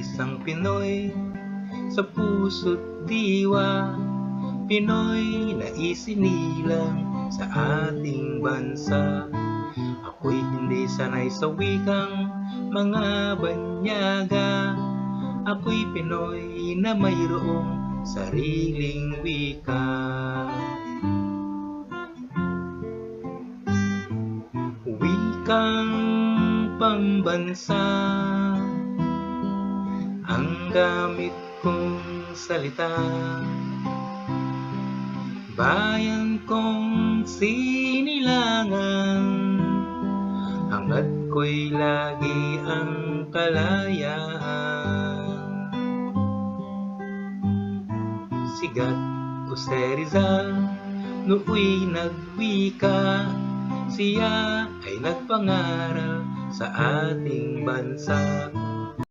isang Pinoy sa puso't diwa. Pinoy na isinilang sa ating bansa. Ako'y hindi sanay sa wikang mga banyaga. Ako'y Pinoy na mayroong sariling wika. Wikang pambansa gamit kong salita. Bayan kong sinilangan Hangad ko'y lagi ang kalayaan. Sigat Jose Rizal Nooy nagwika Siya ay nagpangaral sa ating bansa